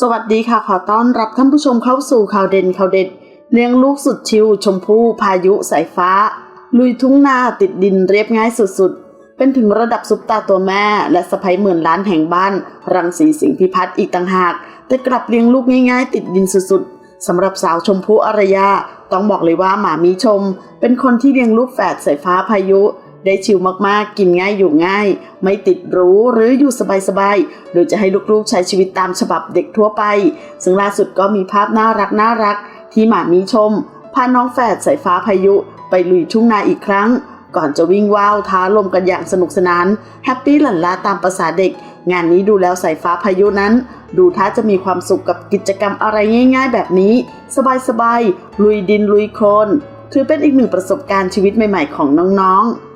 สวัสดีค่ะ ขอต้อนรับท่านผู้ชมเข้าสู่ข่าวเด่นข่าวเด็ด เลี้ยงลูกสุดชิว ชมพู่พายุสายฟ้า ลุยทุ่งนาติดดินเรียบง่ายสุดๆ เป็นถึงระดับซุปตาตัวแม่ และสะพ้ยหมื่นล้านแห่งบ้าน รังสีสิงพิพัฒน์อีกต่างหาก แต่กลับเลี้ยงลูกง่ายๆ ติดดินสุดๆสำหรับสาวชมพู่อารยา ต้องบอกเลยว่าหมามีชม เป็นคนที่เลี้ยงลูกแฝดสายฟ้าพายุ ได้ชิลมากๆ กินง่ายอยู่ง่าย ไม่ติดรู้หรืออยู่สบายๆ โดยจะให้ลูกๆใช้ชีวิตตามฉบับเด็กทั่วไป ซึ่งล่าสุดก็มีภาพน่ารักน่ารัก ที่หมามีชม พาน้องแฝดสายฟ้าพายุ ไปลุยทุ่งนาอีกครั้ง ก่อนจะวิ่งว่าวท้าลมกันอย่างสนุกสนาน แฮปปี้หลั่นลาตามประษาเด็ก งานนี้ดูแล้วสายฟ้าพายุนั้น ดูท่าจะมีความสุขกับกิจกรรมอะไรง่าย ๆ แบบนี้ สบายๆลุยดินลุยโคลนถือเป็นอีกหนึ่งประสบการณ์ชีวิตใหม่ ๆ ของน้อง ๆ